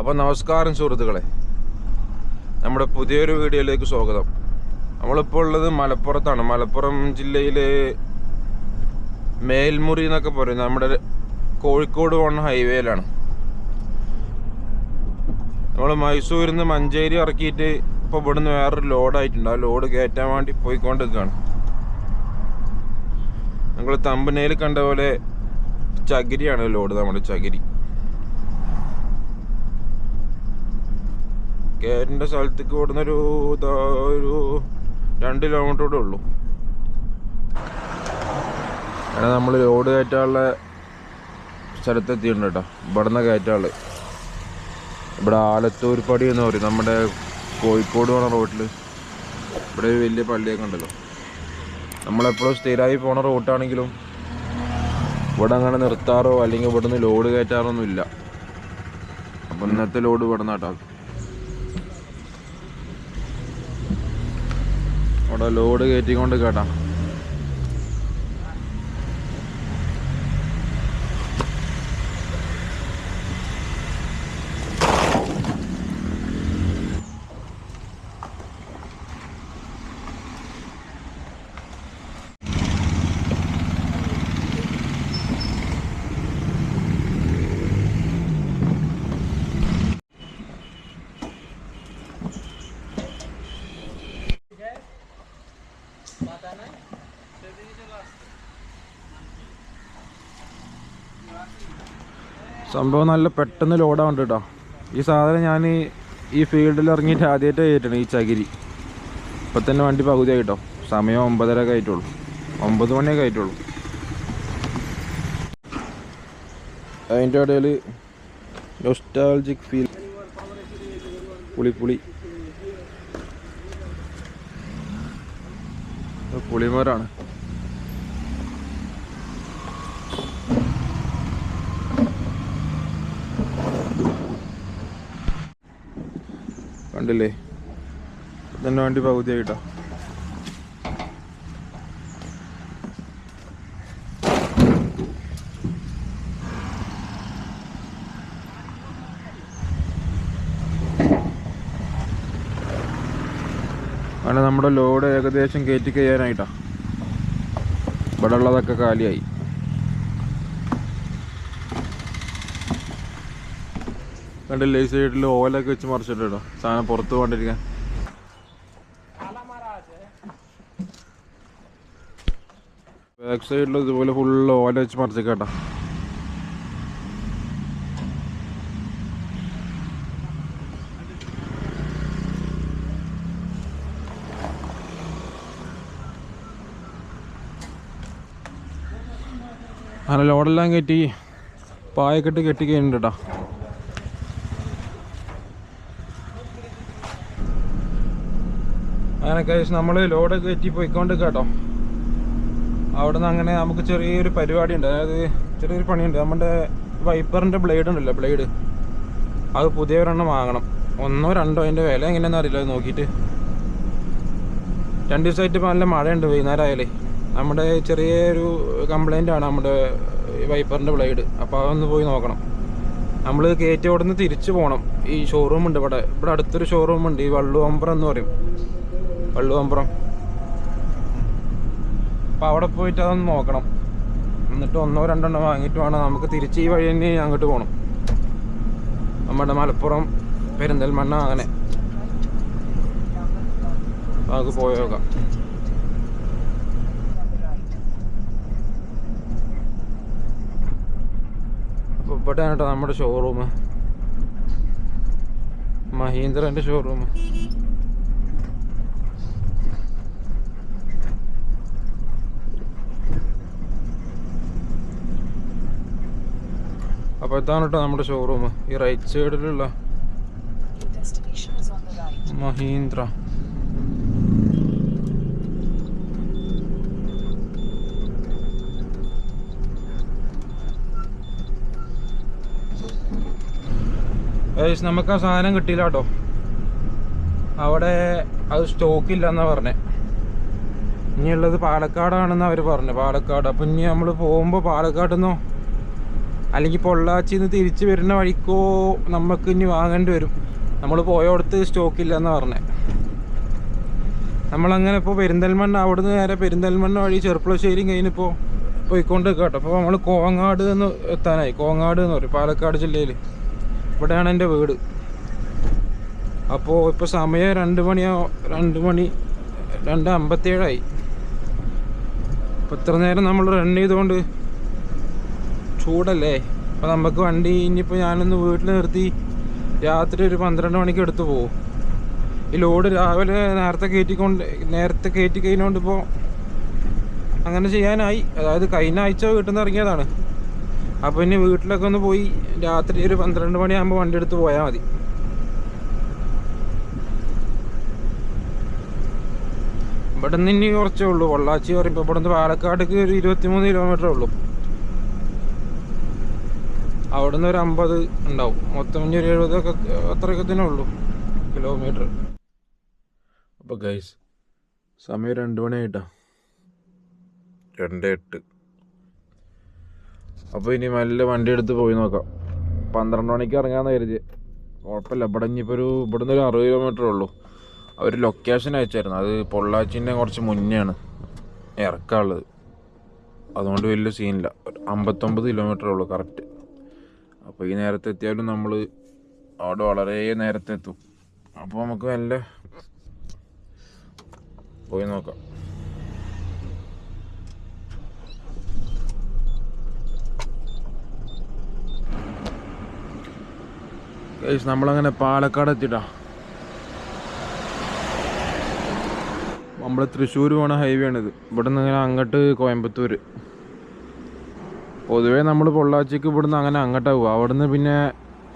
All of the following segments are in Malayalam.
അപ്പോൾ നമസ്കാരം സുഹൃത്തുക്കളെ. നമ്മുടെ പുതിയൊരു വീഡിയോയിലേക്ക് സ്വാഗതം. നമ്മളിപ്പോൾ ഉള്ളത് മലപ്പുറത്താണ്. മലപ്പുറം ജില്ലയിലെ മേൽമുറി എന്നൊക്കെ പറയും നമ്മുടെ കോഴിക്കോട് വൺ ഹൈവേയിലാണ്. നമ്മൾ മൈസൂരിൽ നിന്ന് മഞ്ചേരി ഇറക്കിയിട്ട് ഇപ്പോൾ ഇവിടുന്ന് വേറൊരു ലോഡായിട്ടുണ്ട്. ആ ലോഡ് കയറ്റാൻ വേണ്ടി പോയിക്കൊണ്ടിരിക്കുകയാണ്. നിങ്ങൾ തമ്പനയിൽ കണ്ട പോലെ ചകിരിയാണ് ലോഡ്. നമ്മുടെ ചകിരി. കയറിന്റെ സ്ഥലത്തേക്ക് ഓടുന്ന ഒരു ഒരു രണ്ട് കിലോമീറ്റർ കൂടെ ഉള്ളൂ. അങ്ങനെ നമ്മൾ ലോഡ് കയറ്റാനുള്ള സ്ഥലത്തെത്തിയിട്ടുണ്ട് കേട്ടോ. ഇവിടുന്ന് കയറ്റാൾ. ഇവിടെ ആലത്തൂർ പടി എന്ന് പറയും. നമ്മുടെ കോഴിക്കോട് പോണ റോട്ടിൽ ഇവിടെ ഒരു വലിയ പള്ളിയൊക്കെ ഉണ്ടല്ലോ. നമ്മളെപ്പോഴും സ്ഥിരമായി പോണ റൂട്ടാണെങ്കിലും ഇവിടെ അങ്ങനെ നിർത്താറോ അല്ലെങ്കിൽ ഇവിടുന്ന് ലോഡ് കയറ്റാറൊന്നും ഇല്ല അപ്പം ഇന്നത്തെ ലോഡ് ഇവിടെ നിന്നാട്ടാ അവിടെ ലോഡ് കയറ്റിക്കൊണ്ട് കേട്ടാ. സംഭവം നല്ല പെട്ടെന്ന് ലോഡാവുണ്ട് കേട്ടോ ഈ സാധനം ഞാൻ ഈ ഫീൽഡിൽ ഇറങ്ങിയിട്ട് ആദ്യമായിട്ട് കയറ്റണം ഈ ചകിരി. ഇപ്പം തന്നെ വണ്ടി പകുതി ആയിട്ടോ സമയം ഒമ്പതര കയറ്റുള്ളൂ ഒമ്പത് മണിയൊക്കെ ആയിട്ടുള്ളൂ. അതിന്റെ ഇടയിൽ നൊസ്റ്റാൾജിക് ഫീൽ പുളി പുളി. പുളിമരാണ്. കണ്ടില്ലേ തന്നെ വണ്ടി കേട്ടോ അങ്ങനെ നമ്മുടെ ലോഡ് ഏകദേശം കയറ്റി കഴിയാനായിട്ടാ. ഇവിടെ ഉള്ളതൊക്കെ കാലിയായി. കണ്ടില്ലേ ഈ സൈഡിൽ ഓയിലൊക്കെ വെച്ച് മറിച്ചിട്ടോ സാധനം പുറത്ത് പോകാണ്ടിരിക്കാൻ ബാക്ക് സൈഡിൽ ഇതുപോലെ ഫുൾ ഓല വെച്ച് മറിച്ചേക്കാട്ടോ അങ്ങനെ ലോഡെല്ലാം കയറ്റി പായക്കെട്ട് കെട്ടി. കഴിഞ്ഞിട്ട് അങ്ങനെ കഴിച്ച് നമ്മൾ ലോഡ് കയറ്റി പോയിക്കൊണ്ട് കേട്ടോ. അവിടെ നിന്ന് അങ്ങനെ നമുക്ക് ചെറിയൊരു പരിപാടി ഉണ്ട് അതായത് ചെറിയൊരു പണിയുണ്ട്. നമ്മുടെ വൈപ്പറിന്റെ ബ്ലേഡ് ഉണ്ടല്ലോ ബ്ലേഡ് അത് പുതിയ ഒരെണ്ണം വാങ്ങണം. ഒന്നോ രണ്ടോ അതിന്റെ വില എങ്ങനെയാണെന്ന് അറിയില്ല അത് നോക്കിയിട്ട്. രണ്ട് ദിവസമായിട്ട് നല്ല മഴയുണ്ട് വൈകുന്നേരം ആയാലേ നമ്മുടെ ചെറിയൊരു കംപ്ലൈന്റ് ആണ് നമ്മുടെ വൈപ്പറിന്റെ ബ്ലേഡ് അപ്പോൾ അതൊന്ന് പോയി നോക്കണം. നമ്മൾ കയറ്റി അവിടെ നിന്ന് തിരിച്ചു പോകണം ഈ ഷോറൂം ഉണ്ട് ഇവിടെ. ഇവിടെ അടുത്തൊരു ഷോറൂം ഉണ്ട്. ഈ വള്ളുവമ്പ്രം എന്ന് പറയും. വള്ളുവമ്പ്രം അപ്പം അവിടെ പോയിട്ട് അതൊന്ന് നോക്കണം. എന്നിട്ട് ഒന്നോ രണ്ടെണ്ണോ വാങ്ങിയിട്ട് വേണം. നമുക്ക് തിരിച്ച് ഈ വഴി തന്നെ അങ്ങോട്ട് പോകണം നമ്മുടെ മലപ്പുറം പെരിന്തൽമണ്ണ അങ്ങനെ. നമുക്ക് പോയി നോക്കാം. അപ്പോൾ ഇവിടെ നമ്മുടെ ഷോറൂം മഹീന്ദ്രന്റെ ഷോറൂം അപ്പോൾ ഇതാണ് കേട്ടോ നമ്മുടെ ഷോറൂം ഈ റൈറ്റ് സൈഡിലുള്ള. മഹീന്ദ്ര. നമുക്ക് ആ സാധനം കിട്ടിയില്ല കേട്ടോ അവിടെ അത് സ്റ്റോക്കില്ല എന്നാ പറഞ്ഞേ. ഇനിയുള്ളത് പാലക്കാടാണെന്ന് അവർ പറഞ്ഞു. പാലക്കാട്. അപ്പം ഇനി നമ്മൾ പോകുമ്പോൾ പാലക്കാട് നിന്നോ അല്ലെങ്കിൽ പൊള്ളാച്ചിന്ന് തിരിച്ച് വരുന്ന വഴിക്കോ നമുക്ക് ഇനി വാങ്ങേണ്ടി വരും. നമ്മൾ പോയോടത്ത് സ്റ്റോക്കില്ല എന്ന് പറഞ്ഞത് നമ്മളങ്ങനെ ഇപ്പോൾ പെരിന്തൽമണ്ണ അവിടുന്ന് നേരെ പെരിന്തൽമണ്ണ വഴി ചെറുപ്പളശ്ശേരിയും കഴിഞ്ഞിപ്പോൾ പോയിക്കൊണ്ട് കേട്ടോ അപ്പോൾ നമ്മൾ കോങ്ങാട് എന്ന് എത്താനായി. കോങ്ങാട് എന്ന് പറയും പാലക്കാട് ജില്ലയിൽ ഇവിടെയാണ് എന്റെ വീട്. അപ്പോൾ ഇപ്പോൾ സമയം രണ്ട് മണിയോ രണ്ട് മണി രണ്ട് അമ്പത്തേഴായി അപ്പോൾ ഇത്ര നേരം നമ്മൾ റൺ ചെയ്തുകൊണ്ട് ചൂടല്ലേ? അപ്പോൾ നമുക്ക് വണ്ടി ഇനിയിപ്പോൾ ഞാനൊന്ന് വീട്ടിൽ നിർത്തി രാത്രി ഒരു പന്ത്രണ്ട് മണിക്ക് എടുത്തു പോകും ഈ ലോഡ് രാവിലെ നേരത്തെ കയറ്റിക്കൊണ്ട് നേരത്തെ കയറ്റി കഴിഞ്ഞുകൊണ്ട് ഇപ്പോൾ അങ്ങനെ ചെയ്യാനായി. അതായത് കഴിഞ്ഞ ആഴ്ച വീട്ടിൽ നിന്ന് ഇറങ്ങിയതാണ്. അപ്പോൾ ഇനി വീട്ടിലൊക്കെ ഒന്ന് പോയി രാത്രി ഒരു പന്ത്രണ്ട് മണിയാകുമ്പോൾ വണ്ടി എടുത്ത് പോയാൽ മതി. ഇവിടെ നിന്ന് ഇനി കുറച്ചേ ഉള്ളൂ. പൊള്ളാച്ചി പറയുമ്പോൾ ഇവിടെ നിന്ന് പാലക്കാടേക്ക് ഒരു ഇരുപത്തിമൂന്ന് കിലോമീറ്ററേ ഉള്ളൂ. അവിടെ നിന്ന് ഒരു അമ്പത് ഉണ്ടാവും. മൊത്തം ഇനി ഒരു എഴുപതൊക്കെ അത്രയൊക്കെ തന്നെ ഉള്ളൂ കിലോമീറ്റർ അപ്പോൾ ഗൈസ് സമയം രണ്ട് മണിയായിട്ടാ രണ്ട് എട്ട്. അപ്പോൾ ഇനി നല്ല വണ്ടി എടുത്ത് പോയി നോക്കാം. പന്ത്രണ്ട് മണിക്ക് ഇറങ്ങാമെന്ന് കരുതി. കുഴപ്പമില്ല. ഇവിടെ ഇനിയിപ്പോൾ ഒരു ഇവിടെ നിന്ന് ഒരു അറുപത് കിലോമീറ്റർ ഉള്ളൂ. അവർ ലൊക്കേഷൻ അയച്ചായിരുന്നു. അത് പൊള്ളാച്ചിന്റെ കുറച്ച് മുന്നെയാണ് ഇറക്കാനുള്ളത്. അതുകൊണ്ട് വലിയ സീനില്ല അമ്പത്തൊമ്പത് കിലോമീറ്റർ ഉള്ളൂ കറക്റ്റ് അപ്പോൾ ഈ നേരത്തെ എത്തിയാലും നമ്മൾ അവിടെ വളരെ നേരത്തെ എത്തും അപ്പോൾ നമുക്ക് നല്ല പോയി നോക്കാം. നമ്മളങ്ങനെ പാലക്കാട് എത്തിട്ടാ നമ്മൾ തൃശ്ശൂർ പോണ ഹൈവേ ആണിത്. ഇവിടെ നിന്ന് ഇങ്ങനെ അങ്ങോട്ട് കോയമ്പത്തൂർ പൊതുവേ നമ്മൾ പൊള്ളാച്ചിക്ക് ഇവിടുന്ന് അങ്ങനെ അങ്ങോട്ടാണ് പോകുക അവിടുന്ന് പിന്നെ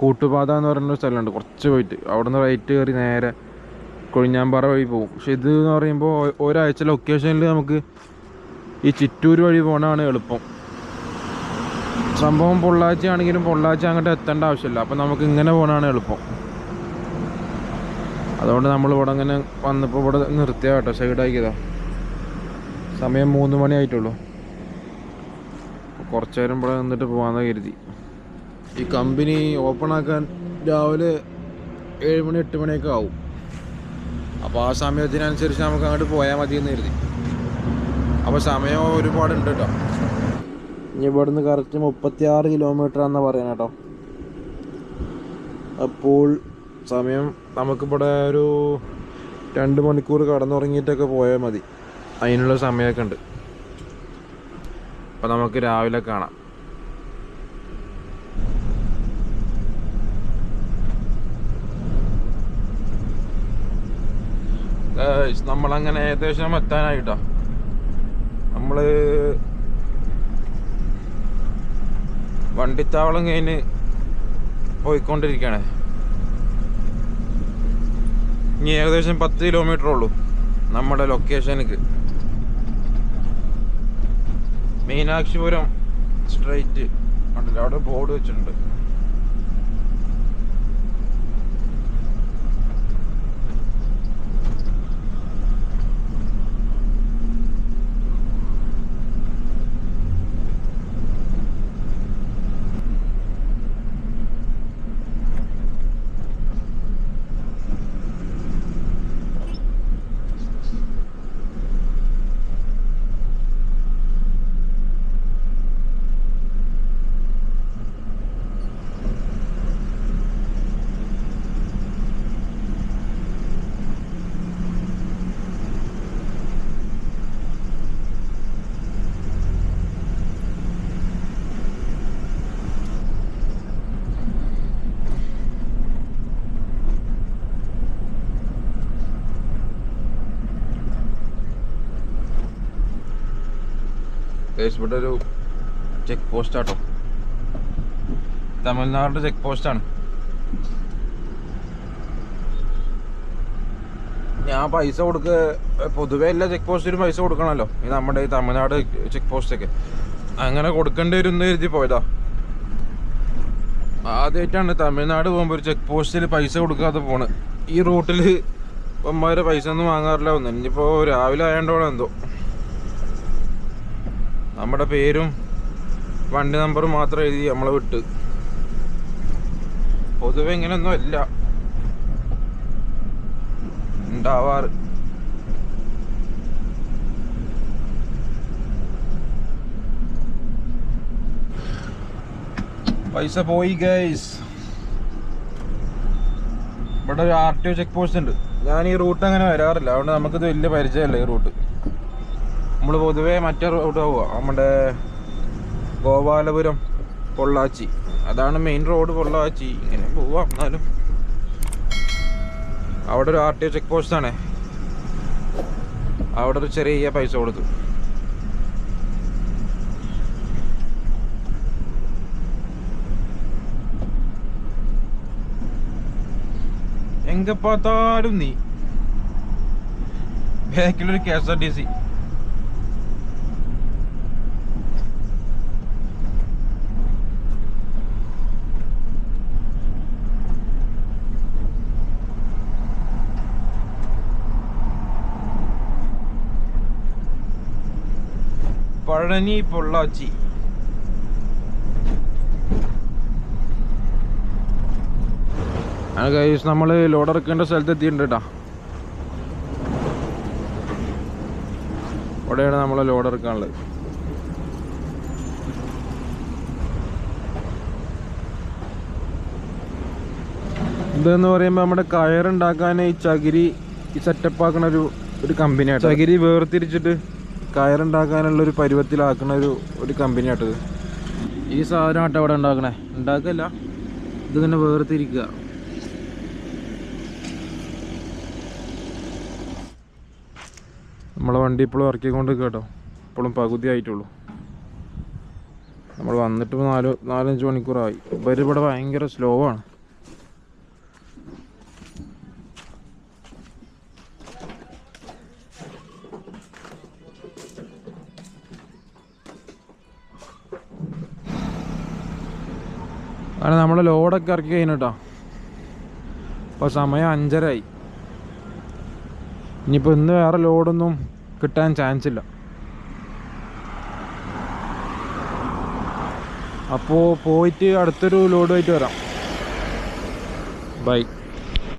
കൂട്ടുപാത എന്ന് പറയുന്ന സ്ഥലമുണ്ട്. കുറച്ച് പോയിട്ട്. അവിടുന്ന് റൈറ്റ് കയറി നേരെ കൊഴിഞ്ഞാമ്പാറ വഴി പോകും. പക്ഷെ ഇത് എന്ന് പറയുമ്പോൾ ഒരാഴ്ച ലൊക്കേഷനിൽ നമുക്ക് ഈ ചിറ്റൂർ വഴി പോകണമാണ് എളുപ്പം. സംഭവം പൊള്ളാച്ചി ആണെങ്കിലും പൊള്ളാച്ചി അങ്ങോട്ട് എത്തേണ്ട ആവശ്യമില്ല. അപ്പം നമുക്ക് ഇങ്ങനെ പോകണമാണ് എളുപ്പം. അതുകൊണ്ട് നമ്മൾ ഇവിടെ അങ്ങനെ വന്നപ്പോൾ ഇവിടെ നിർത്തിയാട്ടോ സൈഡാക്കിയതാ സമയം മൂന്ന് മണി ആയിട്ടുള്ളൂ. കുറച്ച് നേരം ഇവിടെ നിന്നിട്ട് പോകാമെന്ന് കരുതി. ഈ കമ്പനി ഓപ്പൺ ആക്കാൻ രാവിലെ ഏഴ് മണി എട്ട് മണിയൊക്കെ ആവും. അപ്പോൾ ആ സമയത്തിനനുസരിച്ച് നമുക്ക് അങ്ങോട്ട് പോയാൽ മതി എന്ന് കരുതി. അപ്പോൾ സമയം ഒരുപാടുണ്ട് കേട്ടോ. ഇനി ഇവിടുന്ന് കറക്റ്റ് മുപ്പത്തി ആറ് കിലോമീറ്റർ ആണെന്ന് പറയുന്നത് കേട്ടോ. അപ്പോൾ സമയം നമുക്കിവിടെ ഒരു രണ്ട് മണിക്കൂർ കടന്നുറങ്ങിയിട്ടൊക്കെ പോയാൽ മതി. അതിനുള്ള സമയമൊക്കെ ഉണ്ട്. അപ്പോൾ നമുക്ക് രാവിലെ കാണാം. നമ്മളങ്ങനെ ഏകദേശം എത്താനായിട്ടോ? നമ്മൾ വണ്ടിത്താവളം കഴിഞ്ഞ് പോയിക്കൊണ്ടിരിക്കുകയാണ് ഇനി ഏകദേശം പത്ത് കിലോമീറ്റർ ഉള്ളൂ നമ്മുടെ ലൊക്കേഷനിക്ക് മീനാക്ഷിപുരം സ്ട്രൈറ്റ് ഉണ്ടല്ലോ. അവിടെ ബോർഡ് വെച്ചിട്ടുണ്ട്. ഇവിടെ ഒരു ചെക്ക് പോസ്റ്റ് ആട്ടോ. തമിഴ്നാടിന്റെ ചെക്ക് പോസ്റ്റ് ആണ്. ഞാൻ പൈസ കൊടുക്ക പൊതുവേ എല്ലാ ചെക്ക് പോസ്റ്റിലും പൈസ കൊടുക്കണമല്ലോ ഈ നമ്മുടെ ഈ തമിഴ്നാട് ചെക്ക് പോസ്റ്റ് ഒക്കെ. അങ്ങനെ കൊടുക്കേണ്ടി വരും എന്ന് കരുതി പോയതാ. ആദ്യമായിട്ടാണ് തമിഴ്നാട് പോകുമ്പോൾ ഒരു ചെക്ക് പോസ്റ്റിൽ പൈസ കൊടുക്കാതെ പോണ്. ഈ റൂട്ടിൽ അമ്മമാരെ പൈസ ഒന്നും വാങ്ങാറില്ല. ഒന്ന് ഇനിയിപ്പോൾ രാവിലെ ആയതുകൊണ്ടാണ് എന്തോ. നമ്മുടെ പേരും വണ്ടി നമ്പറും മാത്രം എഴുതി നമ്മളെ വിട്ട്. പൊതുവെ ഇങ്ങനെയൊന്നും അല്ല. ഉണ്ടാവാറ്. പൈസ പോയി ഗൈസ് ഇവിടെ ഒരു R T O check post ഉണ്ട്. ഞാൻ ഈ റൂട്ട് അങ്ങനെ വരാറില്ല. അതുകൊണ്ട് നമുക്കിത് വലിയ പരിചയമല്ല ഈ റൂട്ട് നമ്മൾ പൊതുവേ മറ്റേ റോഡ് പോവുക നമ്മുടെ ഗോപാലപുരം പൊള്ളാച്ചി. അതാണ് മെയിൻ റോഡ് പൊള്ളാച്ചി. ഇങ്ങനെ പോവാം എന്നാലും. അവിടെ ഒരു ആർ ടി ഒ ചെക്ക് പോസ്റ്റാണ് അവിടെ ഒരു ചെറിയ പൈസ കൊടുത്തു. എങ്ക നീ. ബാക്കിലൊരു K S R T C Palani Pollachi guys നമ്മൾ ലോഡ് ഇറക്കേണ്ട സ്ഥലത്ത് എത്തിയിട്ടുണ്ട് കേട്ടോ. ഇവിടെയാണ് നമ്മൾ ലോഡ് ഇറക്കാനുള്ളത് ഇതെന്ന് പറയുമ്പോൾ നമ്മുടെ കയറുണ്ടാക്കാൻ ഈ ചകിരി ഈ സെറ്റപ്പ് ആക്കണ ഒരു ഒരു കമ്പനിയാണ് ചകിരി വേർതിരിച്ചിട്ട് കയറുണ്ടാക്കാനുള്ള ഒരു പരുവത്തിലാക്കുന്ന ഒരു ഒരു കമ്പനിയാട്ടത്. ഈ സാധനമാട്ടോ അവിടെ ഉണ്ടാക്കണേ? ഉണ്ടാക്കല്ല. ഇതിങ്ങനെ വേർതിരിക്കുക. നമ്മളെ വണ്ടി ഇപ്പോഴും ഇറക്കിക്കൊണ്ട് കേട്ടോ ഇപ്പോഴും പകുതി ആയിട്ടുള്ളൂ. നമ്മൾ വന്നിട്ട് നാലോ നാല് നാലഞ്ച് മണിക്കൂറായി. ഇവർ ഇവിടെ ഭയങ്കര സ്ലോ ആണ്. അങ്ങനെ നമ്മൾ ലോഡൊക്കെ ഇറക്കി കഴിഞ്ഞു കേട്ടോ അപ്പോൾ സമയം അഞ്ചരയായി ഇനിയിപ്പോൾ ഇന്ന് വേറെ ലോഡൊന്നും കിട്ടാൻ ചാൻസ് ഇല്ല. അപ്പോൾ പോയിട്ട് അടുത്തൊരു ലോഡുമായിട്ട് വരാം. ബൈ